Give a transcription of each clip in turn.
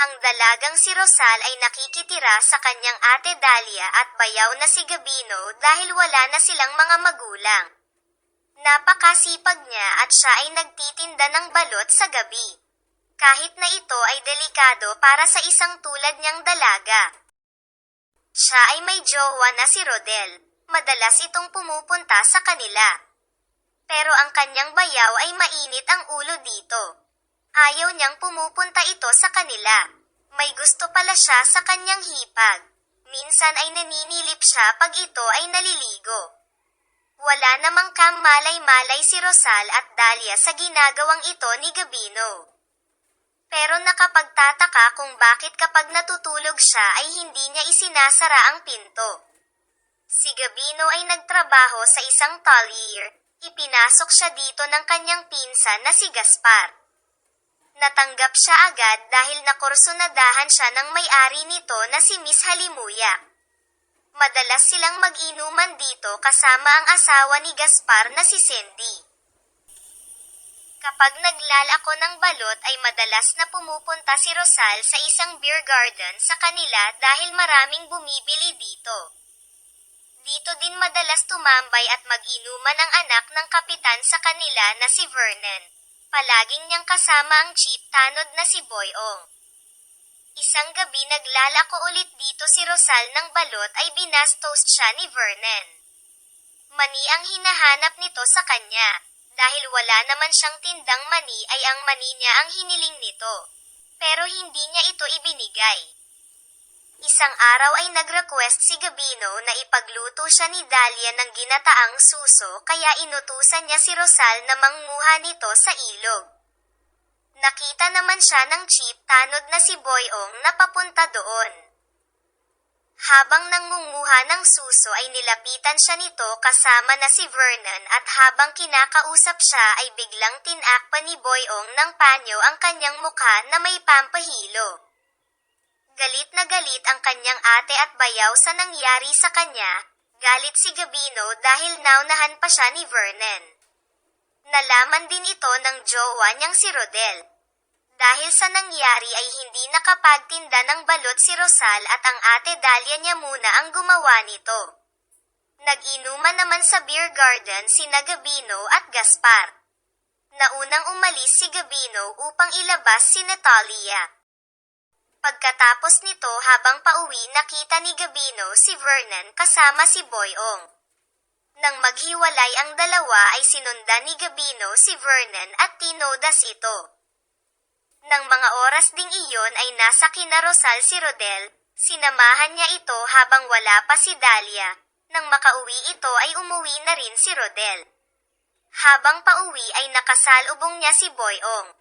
Ang dalagang si Rosal ay nakikitira sa kanyang ate Dalia at bayaw na si Gabino dahil wala na silang mga magulang. Napakasipag niya at siya ay nagtitinda ng balot sa gabi. Kahit na ito ay delikado para sa isang tulad niyang dalaga. Siya ay may jowa na si Rodel. Madalas itong pumupunta sa kanila. Pero ang kanyang bayaw ay mainit ang ulo dito. Ayaw niyang pumupunta ito sa kanila. May gusto pala siya sa kanyang hipag. Minsan ay naninilip siya pag ito ay naliligo. Wala namang kamalay-malay si Rosal at Dalia sa ginagawang ito ni Gabino. Pero nakapagtataka kung bakit kapag natutulog siya ay hindi niya isinasara ang pinto. Si Gabino ay nagtrabaho sa isang tallier. Ipinasok siya dito ng kanyang pinsan na si Gaspar. Natanggap siya agad dahil nakursunadahan siya ng may-ari nito na si Miss Halimuyak. Madalas silang mag-inuman dito kasama ang asawa ni Gaspar na si Cindy. Kapag naglalako ng balot ay madalas na pumupunta si Rosal sa isang beer garden sa kanila dahil maraming bumibili dito. Dito din madalas tumambay at mag-inuman ang anak ng kapitan sa kanila na si Vernon. Palaging niyang kasama ang chief tanod na si Boyong. Isang gabi naglalako ulit dito si Rosal ng balot ay binastos siya ni Vernon. Mani ang hinahanap nito sa kanya. Dahil wala naman siyang tindang mani ay ang mani niya ang hiniling nito. Pero hindi niya ito ibinigay. Isang araw ay nag-request si Gabino na ipagluto siya ni Dahlia ng ginataang suso kaya inutusan niya si Rosal na manguha nito sa ilog. Nakita naman siya ng chief tanod na si Boyong na papunta doon. Habang nangunguha ng suso ay nilapitan siya nito kasama na si Vernon at habang kinakausap siya ay biglang tinakpa ni Boyong ng panyo ang kanyang mukha na may pampahilo. Galit na galit ang kanyang ate at bayaw sa nangyari sa kanya, galit si Gabino dahil naunahan pa siya ni Vernon. Nalaman din ito ng jowa niyang si Rodel. Dahil sa nangyari ay hindi nakapagtinda ng balot si Rosal at ang ate Dalia niya muna ang gumawa nito. Nag-inuman naman sa beer garden si Gabino at Gaspar. Naunang umalis si Gabino upang ilabas si Natalia. Pagkatapos nito habang pauwi nakita ni Gabino si Vernon kasama si Boyong. Nang maghiwalay ang dalawa ay sinundan ni Gabino si Vernon at tinodas ito. Nang mga oras ding iyon ay nasa kina Rosal si Rodel, sinamahan niya ito habang wala pa si Dalia. Nang makauwi ito ay umuwi na rin si Rodel. Habang pauwi ay nakasalubong niya si Boyong.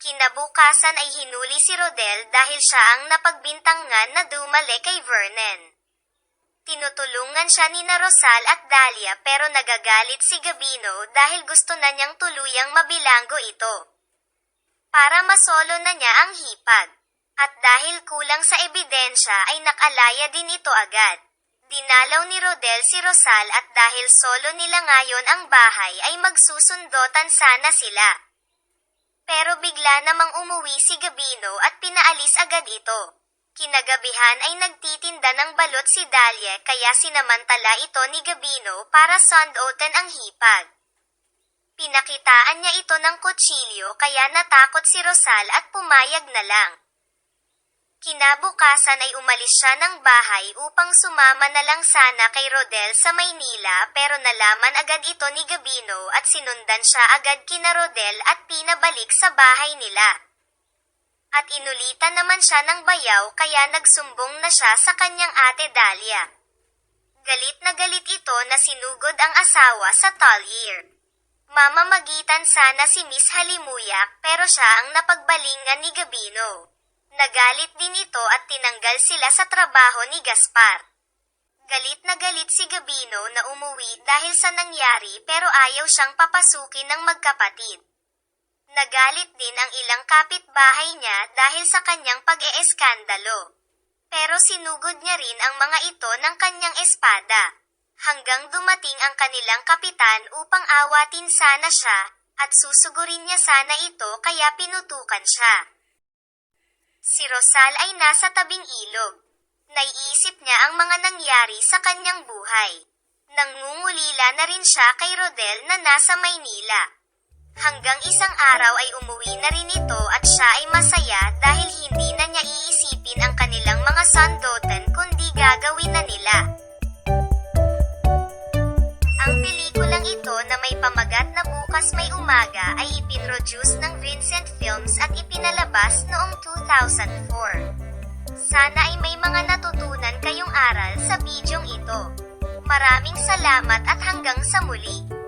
Kinabukasan ay hinuli si Rodel dahil siya ang napagbintangan na dumale kay Vernon. Tinutulungan siya ni na Rosal at Dalia pero nagagalit si Gabino dahil gusto na niyang tuluyang mabilanggo ito para masolo na niya ang hipag. At dahil kulang sa ebidensya ay nakalaya din ito agad. Dinalaw ni Rodel si Rosal at dahil solo nila ngayon ang bahay ay magsusundotan sana sila. Pero bigla namang umuwi si Gabino at pinaalis agad ito. Kinagabihan ay nagtitinda ng balot si Dalia kaya sinamantala ito ni Gabino para sundotan ang hipag. Pinakitaan niya ito ng kutsilyo kaya natakot si Rosal at pumayag na lang. Kinabukasan ay umalis siya ng bahay upang sumama na lang sana kay Rodel sa Maynila pero nalaman agad ito ni Gabino at sinundan siya agad kina Rodel at pinabalik sa bahay nila. At inulitan naman siya ng bayaw kaya nagsumbong na siya sa kanyang ate Dalia. Galit na galit ito na sinugod ang asawa sa talyer. Mamamagitan sana si Miss Halimuyak pero siya ang napagbalingan ni Gabino. Nagalit din ito at tinanggal sila sa trabaho ni Gaspar. Galit na galit si Gabino na umuwi dahil sa nangyari pero ayaw siyang papasukin ng magkapatid. Nagalit din ang ilang kapitbahay niya dahil sa kanyang pag-eeskandalo. Pero sinugod niya rin ang mga ito ng kanyang espada hanggang dumating ang kanilang kapitan upang awatin sana siya, at susugurin niya sana ito kaya pinutukan siya. Si Rosal ay nasa tabing ilog. Naiisip niya ang mga nangyari sa kanyang buhay. Nangungulila na rin siya kay Rodel na nasa Maynila. Hanggang isang araw ay umuwi na rin ito at siya ay masaya dahil hindi na niya iisipin ang kanilang mga sandotan kundi gagawin na nila. Na may pamagat na bukas may umaga ay ipinroduce ng Vincent Films at ipinalabas noong 2004. Sana ay may mga natutunan kayong aral sa bidyong ito. Maraming salamat at hanggang sa muli.